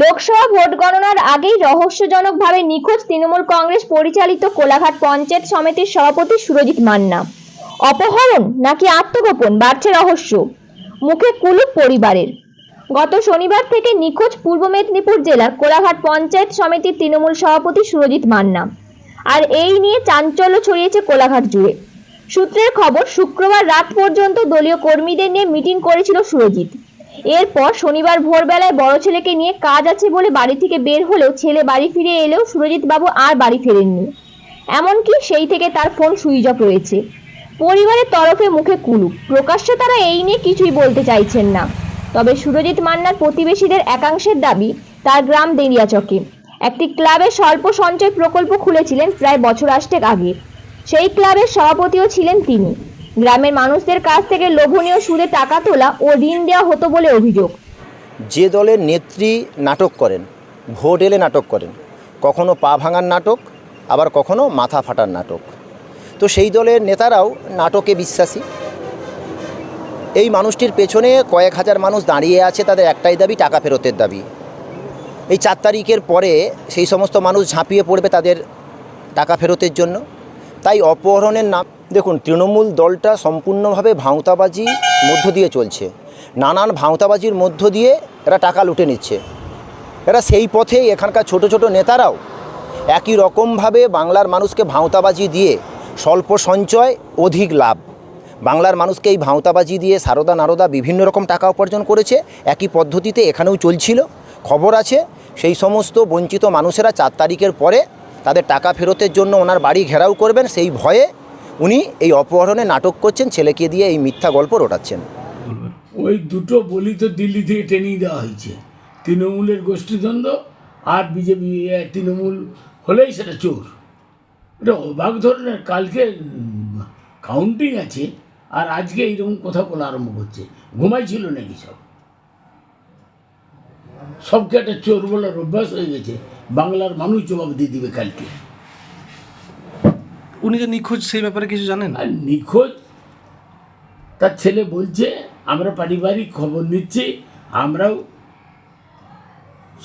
Lok Sabha vote গণনার আগেই রহস্যজনকভাবে নিখোঁজ তৃণমূল কংগ্রেস পরিচালিত কোলাঘাট পঞ্চায়েত সমিতির সভাপতি সুরজিৎ মান্না। অপহরণ নাকি আত্মগোপন? বাড়ছে রহস্য। মুখে কুলুপ পরিবারের। গত শনিবার থেকে নিখোঁজ পূর্ব মেদিনীপুর জেলার কোলাঘাট পঞ্চায়েত সমিতির তৃণমূল সভাপতি সুরজিৎ মান্না। আর এই নিয়ে চাঞ্চল্য ছড়িয়েছে কোলাঘাট জুড়ে। সূত্রের খবর, শুক্রবার রাত পর্যন্ত দলীয় কর্মীদের নিয়ে মিটিং করেছিল সুরজিৎ। এরপর শনিবার ভোরবেলায় বড় ছেলেকে নিয়ে কাজ আছে বলে বাড়ি থেকে বের হলেও ছেলে বাড়ি ফিরে এলেও সুরজিৎ বাবু আর বাড়ি ফেরেননি। এমনকি সেই থেকে তার ফোন সুইচ অফ রয়েছে। পরিবারের তরফে মুখে কুলুপ। প্রকাশ্যে তারা এই নিয়ে কিছুই বলতে চাইছেন না। তবে সুরজিৎ মান্নার প্রতিবেশীদের একাংশের দাবি, তার গ্রাম দেরিয়াচকে একটি ক্লাবের স্বল্প সঞ্চয় প্রকল্প খুলেছিলেন প্রায় বছর আষ্টেক আগে। সেই ক্লাবের সভাপতিও ছিলেন তিনি। গ্রামের মানুষদের কাছ থেকে লোভনীয় সুদে টাকা তোলা ও ঋণ দেওয়া হতো বলে অভিযোগ। যে দলের নেত্রী নাটক করেন, ভোট এলে নাটক করেন, কখনো পা ভাঙার নাটক, আবার কখনো মাথা ফাটার নাটক। তো সেই দলের নেতারাও নাটকে বিশ্বাসী। এই মানুষটির পেছনে কয়েক হাজার মানুষ দাঁড়িয়ে আছে তাদের একটাই দাবি, টাকা ফেরতের দাবি। এই চার তারিখের পরে সেই সমস্ত মানুষ ঝাঁপিয়ে পড়বে তাদের টাকা ফেরতের জন্য। তাই অপহরণের নাম, দেখুন, তৃণমূল দলটা সম্পূর্ণভাবে ভাঁওতাবাজি মধ্য দিয়ে চলছে। নানান ভাঁওতাবাজির মধ্য দিয়ে এরা টাকা লুটে নিচ্ছে। এরা সেই পথেই এখানকার ছোট ছোট নেতারাও একই রকমভাবে বাংলার মানুষকে ভাঁওতাবাজি দিয়ে স্বল্প সঞ্চয়, অধিক লাভ। বাংলার মানুষকে এই ভাঁওতাবাজি দিয়ে সারদা নারদা বিভিন্ন রকম টাকা উপার্জন করেছে, একই পদ্ধতিতে এখানেও চলছিল। খবর আছে, সেই সমস্ত বঞ্চিত মানুষেরা চার তারিখের পরে তাদের টাকা ফেরতের জন্য ওনার বাড়ি ঘেরাও করবেন, সেই ভয়ে উনি এই অপহরণে নাটক করছেন, ছেলেকে দিয়ে এই মিথ্যা গল্প রটাচ্ছেন। ওই দুটো বলি তো দিল্লি থেকে ট্রেনিং দেওয়া হয়েছে। তৃণমূলের গোষ্ঠীদ্বন্দ্ব আর বিজেপি তৃণমূল হলেই সেটা চোর। এটা অবাক ধরনের, কালকে কাউন্টিং আছে, আর আজকে এইরকম কথা বলা আরম্ভ করছে। ঘুমাইছিল নাকি সব? সবকে একটা চোর বলার অভ্যাস হয়ে গেছে। বাংলার মানুষ জবাব দিয়ে দিবে কালকে। উনি যে নিখোঁজ সেই ব্যাপারে কিছু জানেন? আর নিখোঁজ তার ছেলে বলছে আমরা পারিবারিক খবর নিচ্ছি আমরাও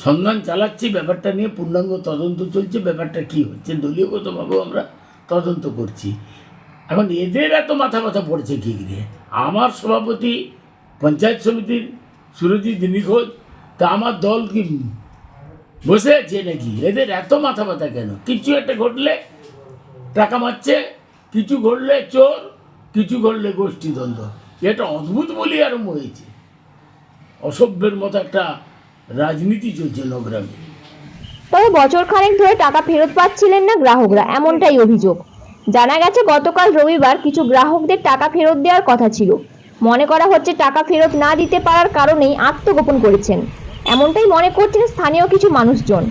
সন্ধান চালাচ্ছি ব্যাপারটা নিয়ে পূর্ণাঙ্গ তদন্ত চলছে ব্যাপারটা কি হচ্ছে দলীয়গতভাবেও আমরা তদন্ত করছি। এখন এদের এত মাথা ব্যথা পড়ছে কী দিয়ে আমার সভাপতি পঞ্চায়েত সমিতির সুরজিৎ নিখোঁজ তা আমার দল কি বসে আছে নাকি? এদের এত মাথা ব্যথা কেন? কিছু একটা ঘটলে টাকা মারছে, কিছু ঘটলে চোর, কিছু ঘটলে গোষ্ঠীদ্বন্দ্ব। এটা অদ্ভুত বলেই আরম্ভ হয়েছে। অসভ্যের মতো একটা রাজনীতি চলছে নগরামে। তবে বছর খানেক ধরে টাকা ফেরত পাচ্ছিলেন না গ্রাহকরা, এমনটাই অভিযোগ। জানা গেছে, গতকাল রবিবার কিছু গ্রাহকদের টাকা ফেরত দেওয়ার কথা ছিল। মনে করা হচ্ছে, টাকা ফেরত না দিতে পারার কারণেই আত্মগোপন করেছেন। এমনটাই মনে করছেন স্থানীয় কিছু মানুষজন।